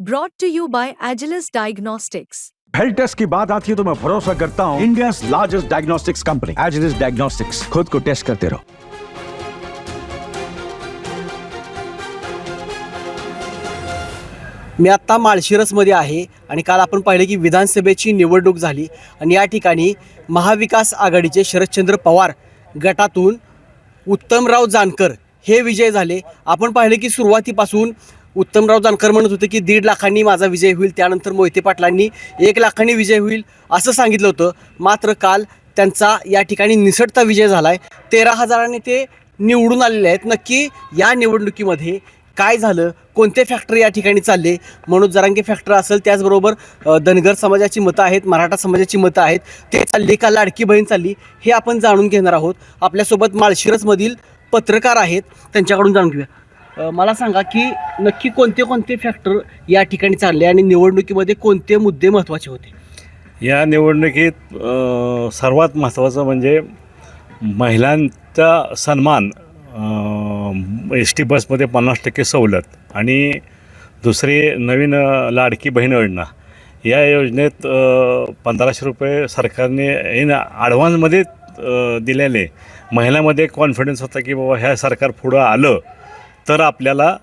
Brought to you by Agilus Diagnostics. Health test की बात आती है तो मैं भरोसा करता हूँ India largest diagnostics company Agilus diagnostics खुद को टेस्ट करते रहो मी आत्ता माळशिरसमध्ये आहे आणि काल आपण पाहिले की विधानसभेची निवडणूक झाली आणि या ठिकाणी महाविकास आघाडीचे शरदचंद्र पवार गटातून उत्तमराव जानकर हे विजय झाले. आपण पाहिले की सुरुवातीपासून उत्तमराव जानकर म्हणत होते की दीड लाखांनी माझा विजय होईल त्यानंतर मोहिते पाटलांनी एक लाखांनी विजय होईल असं सांगितलं होतं. मात्र काल त्यांचा या ठिकाणी निसटता विजय झाला आहे तेरा हजारांनी ते निवडून आलेले आहेत. नक्की या निवडणुकीमध्ये काय झालं? कोणते फॅक्टर या ठिकाणी चालले? मनोज जरांगे फॅक्टर असेल त्याचबरोबर धनगर समाजाची मतं आहेत मराठा समाजाची मतं आहेत ते चालली का? लाडकी बहीण चालली हे आपण जाणून घेणार आहोत. आपल्यासोबत माळशिरसमधील पत्रकार आहेत त्यांच्याकडून जाणून घेऊया. मला सांगा की नक्की कोणते कोणते फॅक्टर या ठिकाणी चालले आणि निवडणुकीमध्ये कोणते मुद्दे महत्त्वाचे होते? या निवडणुकीत सर्वात महत्त्वाचं म्हणजे महिलांचा सन्मान एस टी बसमध्ये पन्नास टक्के सवलत आणि दुसरी नवीन लाडकी बहीण योजना. या योजनेत पंधराशे रुपये सरकारने इन ॲडव्हान्समध्ये दिलेले. महिलांमध्ये कॉन्फिडन्स होता की बाबा ह्या सरकार पुढं आलं तर आपल्याला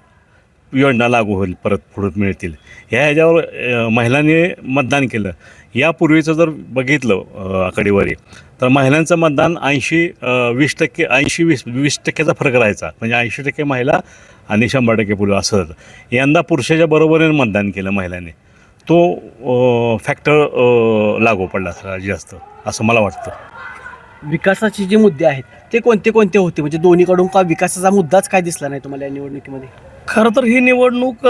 योजना लागू होईल परत पुढं मिळतील. ह्या ह्याच्यावर महिलांनी मतदान केलं. यापूर्वीचं जर बघितलं आकडेवारी तर महिलांचं मतदान ऐंशी वीस टक्के ऐंशी वीस वीस टक्क्याचा फरक राहायचा. म्हणजे ऐंशी टक्के महिला आणि शंभर टक्के पुढं असं होतं. यंदा पुरुषाच्या बरोबरीने मतदान केलं महिलांनी. तो फॅक्टर लागू पडला जास्त असं मला वाटतं. विकासाचे जे मुद्दे आहेत ते कोणते कोणते होते? म्हणजे दोन्हीकडून का विकासाचा मुद्दाच काय दिसला नाही तुम्हाला या निवडणुकीमध्ये? खरं तर ही निवडणूक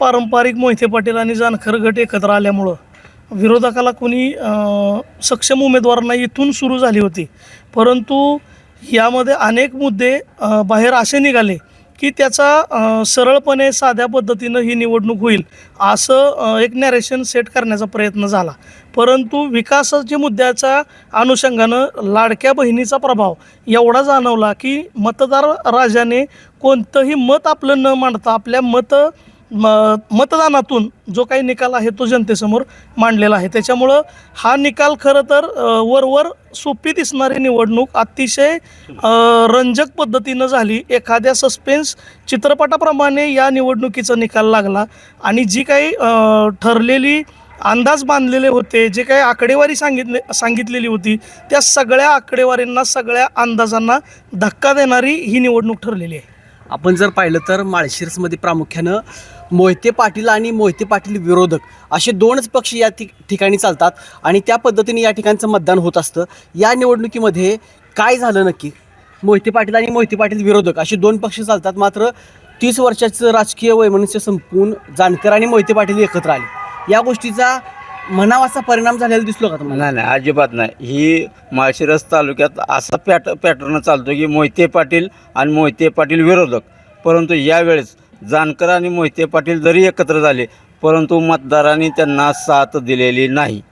पारंपरिक मोहिते पाटील आणि जानखर गट एकत्र आल्यामुळं विरोधकाला कोणी सक्षम उमेदवारांना इथून सुरू झाली होती. परंतु यामध्ये अनेक मुद्दे बाहेर असे निघाले की त्याचा सरळपणे साध्या पद्धतीनं ही निवडणूक होईल असं एक नॅरेशन सेट करण्याचा प्रयत्न झाला. परंतु विकासाच्या मुद्द्याच्या अनुषंगानं लाडक्या बहिणीचा प्रभाव एवढा जाणवला की मतदार राजाने कोणतंही मत आपलं न मांडता आपल्या मत म मतदानातून जो काही निकाल आहे तो जनतेसमोर मांडलेला आहे. त्याच्यामुळं हा निकाल खरं तर वरवर सोपी दिसणारी निवडणूक अतिशय रंजक पद्धतीनं झाली. एखाद्या सस्पेन्स चित्रपटाप्रमाणे या निवडणुकीचा निकाल लागला आणि जी काही ठरलेली अंदाज बांधलेले होते जे काही आकडेवारी सांगितले सांगितलेली होती त्या सगळ्या आकडेवारींना सगळ्या अंदाजांना धक्का देणारी ही निवडणूक ठरलेली आहे. आपण जर पाहिलं तर माळशिरसमध्ये प्रामुख्यानं मोहिते पाटील आणि मोहिते पाटील विरोधक असे दोनच पक्ष या ठिकाणी चालतात आणि त्या पद्धतीने या ठिकाणचं मतदान होत असतं. या निवडणुकीमध्ये काय झालं नक्की? मोहिते पाटील आणि मोहिते पाटील विरोधक असे दोन पक्ष चालतात. मात्र तीस वर्षाचं राजकीय वैमनस्य संपवून जानकर आणि मोहिते पाटील एकत्र आले. या गोष्टीचा म्हणावाचा परिणाम झालेला दिसलो का तुम्हाला? नाही नाही अजिबात नाही. ही माळशिरस तालुक्यात असा पॅट पॅटर्न चालतो की मोहिते पाटील आणि मोहिते पाटील विरोधक. परंतु यावेळेस जानकर आणि मोहिते पाटील जरी एकत्र झाले परंतु मतदारांनी त्यांना साथ दिलेली नाही.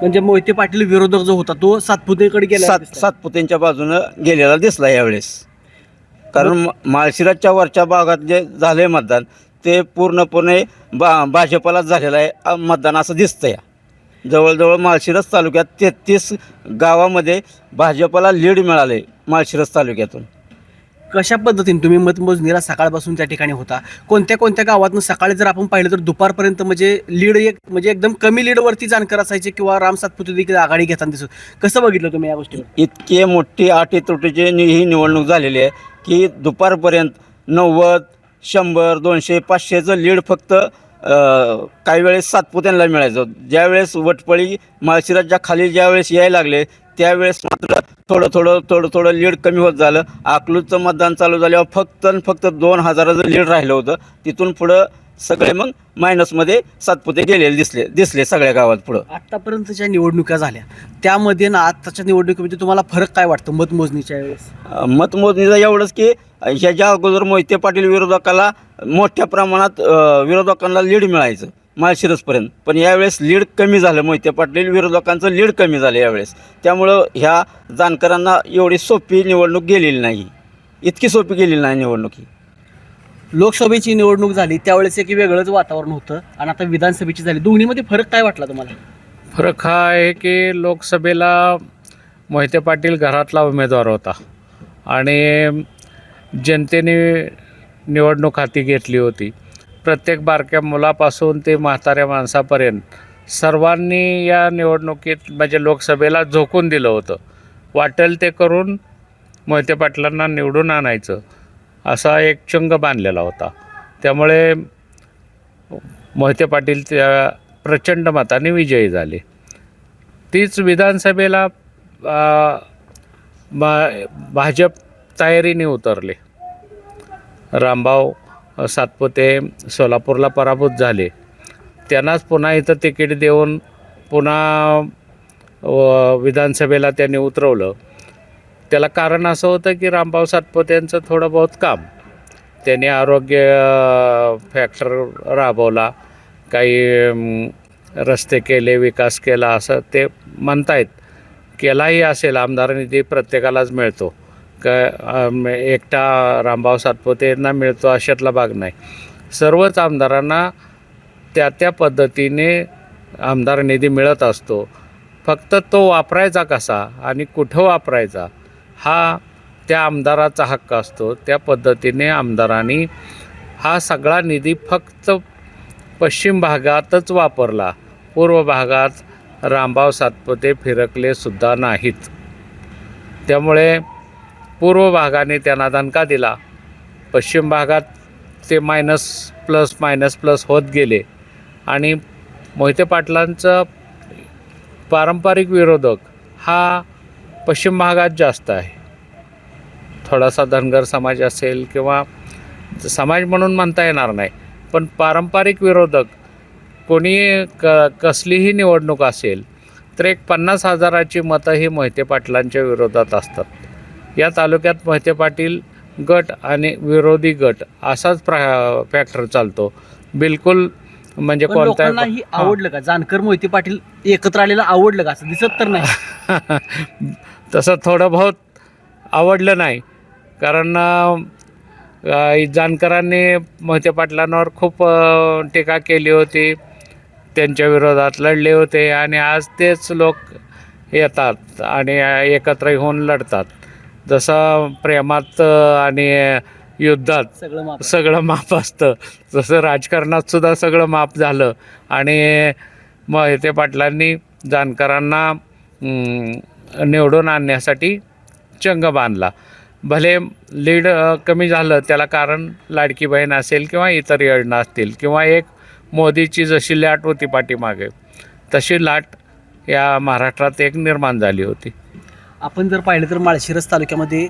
म्हणजे मोहिते पाटील विरोधक जो होता तो सातपुतेकडे गेला सात सातपुतेंच्या बाजूनं गेलेला दिसला यावेळेस. कारण म- माळशिरसच्या वरच्या भागात जे झाले मतदान ते पूर्णपणे बा भाजपलाच झालेलं आहे. अ, मतदान असं दिसतं या जवळजवळ माळशिरस तालुक्यात तेहतीस गावामध्ये भाजपला लीड मिळाले माळशिरस तालुक्यातून. कशा पद्धतीने तुम्ही मतमोजणीला सकाळपासून त्या ठिकाणी होता? कोणत्या कोणत्या गावातून सकाळी जर आपण पाहिलं तर दुपारपर्यंत म्हणजे लीड एक म्हणजे एकदम कमी लीडवरती जानकर असायचे किंवा राम सातपुते देखील आघाडी घेताना दिसत कसं बघितलं तुम्ही या गोष्टी इतके मोठी आटी तुटीची ही निवडणूक झालेली आहे की दुपारपर्यंत नव्वद शंभर दोनशे पाचशेचं लीड फक्त काही वेळेस सातपुत्यांना मिळायचं. ज्यावेळेस वटपळी माळशिराच्या खाली ज्यावेळेस यायला लागले त्यावेळेस मात्र थोडं थोडं थोडं थोडं लीड कमी होत झालं. अकलूजचं मतदान चालू झाल्यावर फक्त आणि फक्त दोन हजाराचं लीड राहिलं होतं. तिथून पुढं सगळे मग मायनसमध्ये सातपुते गेलेले दिसले दिसले सगळ्या गावात पुढं. आत्तापर्यंत ज्या निवडणुका झाल्या. त्यामध्ये ना आत्ताच्या निवडणुकीमध्ये तुम्हाला फरक काय वाटतं मतमोजणीच्या वेळेस? मतमोजणीचं एवढंच की ह्याच्या अगोदर मोहिते पाटील विरोधकाला मोठ्या प्रमाणात अ, विरोधकांना लीड मिळायचं माळशिरसपर्यंत. पण यावेळेस लीड कमी झालं मोहिते पाटील विरोधकांचं लीड कमी झालं यावेळेस. त्यामुळं ह्या जानकरांना एवढी सोपी निवडणूक गेलेली नाही. इतकी सोपी गेलेली नाही निवडणूक ही. लोकसभेची निवडणूक झाली त्यावेळेस एक वेगळंच वातावरण होतं आणि आता विधानसभेची झाली. दोन्हीमध्ये फरक काय वाटला तुम्हाला? फरक हा आहे की लोकसभेला मोहिते पाटील घरातला उमेदवार होता आणि जनतेने निवडणूक हाती घेतली होती. प्रत्येक बारक्या मुलापासून ते म्हाताऱ्या माणसापर्यंत सर्वांनी या निवडणुकीत म्हणजे लोकसभेला झोकून दिलं होतं. वाटेल ते करून मोहिते पाटलांना निवडून आणायचं. असा एक चंग बांधलेला होता. त्यामुळे मोहिते पाटील त्या प्रचंड मताने विजयी झाले. तीच विधानसभेला भाजप तयारीने उतरले. रामभाऊ सातपुते सोलापूरला पराभूत झाले. त्यांनाच पुन्हा इथं तिकीट देऊन पुन्हा विधानसभेला त्यांनी उतरवलं. त्याला कारण असं होतं की रामभाऊ सातपुतेंचं थोडं बहुत काम. त्यांनी आरोग्य फॅक्टर राबवला. काही रस्ते केले विकास केला असं ते म्हणतायत. केलाही असेल आमदार निधी प्रत्येकालाच मिळतो. क एकटा रामभाऊ यांना मिळतो अशातला भाग नाही. सर्वच आमदारांना त्या त्या पद्धतीने आमदार निधी मिळत असतो. फक्त तो वापरायचा कसा आणि कुठं वापरायचा? हा त्या आमदाराचा हक्क असतो. त्या पद्धतीने आमदारांनी हा सगळा निधी फक्त पश्चिम भागातच वापरला. पूर्व भागात रामभाव सातपुते फिरकले सुद्धा नाहीत. त्यामुळे पूर्व भागाने त्यांना दणका दिला. पश्चिम भागात ते मायनस प्लस मायनस प्लस होत गेले. आणि मोहिते पाटलांचं पारंपरिक विरोधक हा पश्चिम भागात जास्त आहे. थोडासा धनगर समाज असेल किंवा समाज म्हणून म्हणता येणार नाही पण पारंपरिक विरोधक कोणी क कसलीही निवडणूक असेल तर एक पन्नास हजाराची मतं ही मोहिते पाटलांच्या विरोधात असतात. या तालुक्यात मोहिते पाटील गट आणि विरोधी गट असाच प्रा फॅक्टर चालतो. बिलकुल म्हणजे कोणत्या आवडलं का? जानकर मोहिते पाटील एकत्र आलेलं आवडलं का? असं दिसत तर नाही. तसं थोडं बहुत आवडलं नाही. कारण जानकरांनी मोहिते पाटलांवर खूप टीका केली होती. त्यांच्या विरोधात लढले होते आणि आज तेच लोक येतात आणि एकत्र होऊन लढतात. जसं प्रेमात आणि युद्धात सगळं सगळं माप असतं. जसं राजकारणात सुद्धा सगळं माप झालं. आणि मोहिते पाटलांनी जानकरांना निवडून आणण्यासाठी चंग बांधला. भले लीड कमी झालं त्याला कारण लाडकी बहीण असेल किंवा इतर योजना असतील किंवा एक मोदीची जशी लाट होती पाठीमागे तशी लाट या महाराष्ट्रात एक निर्माण झाली होती. आपण जर पाहिलं तर माळशिरस तालुक्यामध्ये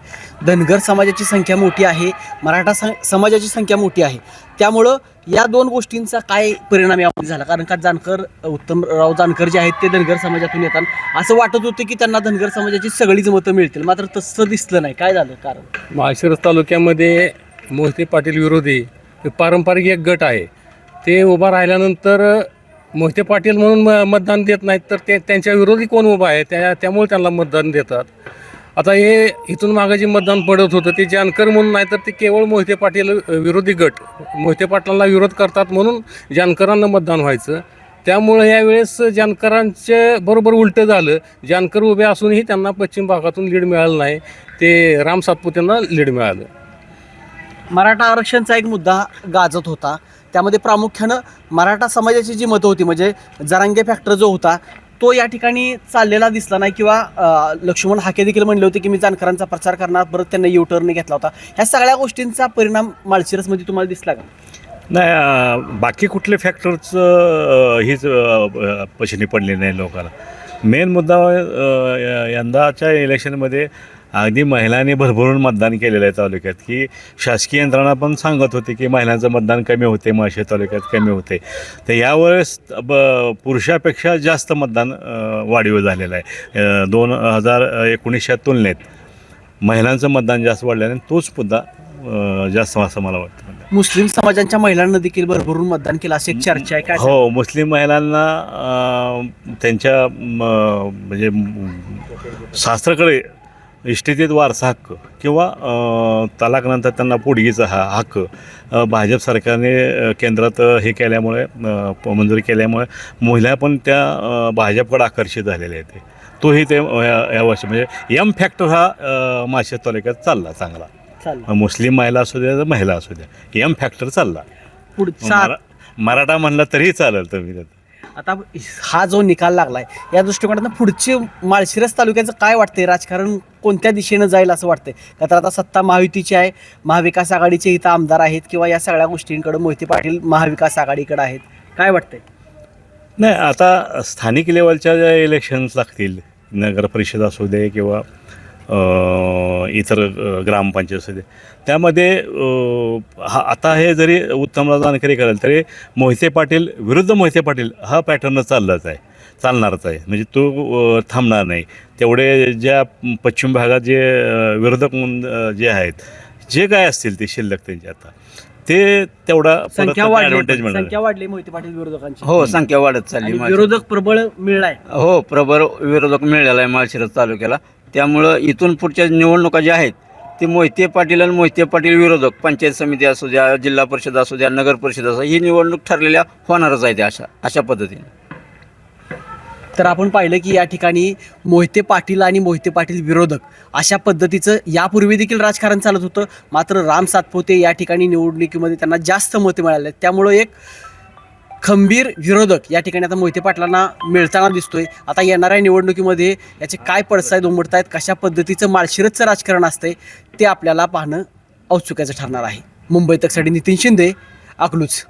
धनगर समाजाची संख्या मोठी आहे मराठा समाजाची संख्या मोठी आहे. त्यामुळं या दोन गोष्टींचा काय परिणाम यामध्ये झाला? कारण का जानकर उत्तमराव जानकर जे आहेत ते धनगर समाजातून येतात. असं वाटत होतं की त्यांना धनगर समाजाची सगळीच मतं मिळतील. मात्र तसं दिसलं नाही. काय झालं कारण? माळशिरस तालुक्यामध्ये मोहिते पाटील विरोधी पारंपरिक एक गट आहे. ते उभा राहिल्यानंतर मोहिते पाटील म्हणून म मतदान देत नाहीत तर ते त्यांच्या विरोधी कोण उभा आहे? त्या त्यामुळे त्यांना मतदान देतात. आता हे इथून मागं जे मतदान पडत होतं ते जानकर म्हणून नाही तर ते केवळ मोहिते पाटील विरोधी गट. मोहिते पाटलांना विरोध करतात म्हणून जानकरांना मतदान व्हायचं. त्यामुळे यावेळेस जानकरांचे बरोबर उलटं झालं. जानकर उभे असूनही त्यांना पश्चिम भागातून लीड मिळालं नाही. ते राम सातपुतेंना लीड मिळालं. मराठा आरक्षणचा एक मुद्दा गाजत होता. त्यामध्ये प्रामुख्यानं मराठा समाजाची जी मतं होती म्हणजे जरांगे फॅक्टर जो होता तो या ठिकाणी चाललेला दिसला नाही किंवा लक्ष्मण हाके देखील म्हणले होते की मी जानकरांचा प्रचार करणार परत त्यांना यू टर्न घेतला होता. ह्या सगळ्या गोष्टींचा परिणाम माळशिरसमध्ये तुम्हाला दिसला का? नाही बाकी कुठले फॅक्टरचं हीच अं, पशिनी पडली नाही लोकांना. मेन मुद्दा यंदाच्या इलेक्शनमध्ये अगदी महिलांनी भरभरून मतदान केलेलं आहे तालुक्यात. की शासकीय यंत्रणा पण सांगत होते की महिलांचं मतदान कमी होते माळशे तालुक्यात कमी होते. तर यावेळेस ब पुरुषापेक्षा जास्त मतदान वाढीव झालेलं आहे. दोन हजार एकोणीसच्या तुलनेत महिलांचं मतदान जास्त वाढल्याने तोच मुद्दा जास्त असं मला वाटतं. मुस्लिम समाजांच्या महिलांना देखील भरभरून मतदान केलं अशी एक चर्चा आहे काय हो मुस्लिम महिलांना त्यांच्या म्हणजे शास्त्राकडे इष्टितेत वारसा हक्क किंवा तलाकनंतर त्यांना पोडगीचा हा हक्क भाजप सरकारने केंद्रात हे केल्यामुळे मंजुरी केल्यामुळे महिला पण त्या भाजपकडे आकर्षित झालेल्या आहेत. तोही ते या वर्षी म्हणजे यम फॅक्टर हा माळशेज तालुक्यात चालला चांगला. मुस्लिम महिला असू द्या महिला असू द्या. यम फॅक्टर चालला. पुढचा मरा- मराठा म्हणला तरीही चालेल तुम्ही त्यात. आता हा जो निकाल लागलाय या दृष्टिकोनातून पुढचे माळशिरस तालुक्याचं काय वाटतंय? राजकारण कोणत्या दिशेनं जाईल असं वाटतंय? का तर आता सत्ता महायुतीची आहे महाविकास आघाडीचे इथं आमदार आहेत किंवा या सगळ्या गोष्टींकडे मोहिते पाटील महाविकास आघाडीकडे आहेत. काय वाटतंय? नाही आता स्थानिक लेवलच्या ज्या इलेक्शन्स लागतील नगर परिषद असू दे किंवा इतर ग्रामपंचायत असू दे. त्यामध्ये हा आता हे जरी उत्तमराव जानकरी करेल तरी मोहिते पाटील विरुद्ध मोहिते पाटील हा पॅटर्न चाललाच आहे. चालणारच आहे. म्हणजे तो थांबणार नाही. तेवढे ज्या पश्चिम भागात जे विरोधक जे आहेत जे काय असतील ते शिल्लक त्यांचे आता. ते तेवढा संख्या वाढली मिळणार. संख्या वाढली मोहिते पाटील विरोधकांची. हो संख्या वाढत चालली आणि माझी. विरोधक प्रबळ मिळलाय. हो प्रबळ विरोधक मिळालेला आहे माळशिरस तालुक्याला. त्यामुळं इथून पुढच्या निवडणुका ज्या आहेत ते मोहिते पाटील आणि मोहिते पाटील विरोधक पंचायत समिती असू द्या जिल्हा परिषद असू द्या नगर परिषद असू द्या, ही निवडणूक ठरलेल्या होणारच आहे त्या अशा अशा पद्धतीने. तर आपण पाहिलं की या ठिकाणी मोहिते पाटील आणि मोहिते पाटील विरोधक अशा पद्धतीचं यापूर्वी देखील राजकारण चालत होतं. मात्र राम सातपोते या ठिकाणी निवडणुकीमध्ये त्यांना जास्त मते मिळाले त्यामुळं एक खंबीर विरोधक या ठिकाणी आता मोहिते पाटलांना मिळताना दिसतोय. आता येणाऱ्या निवडणुकीमध्ये याचे काय पडसाद आहेत कशा पद्धतीचं माळशिरसचं राजकारण असतंय ते आपल्याला पाहणं औत्सुक्याचं ठरणार आहे. मुंबई तकसाठी नितीन शिंदे अकलूज.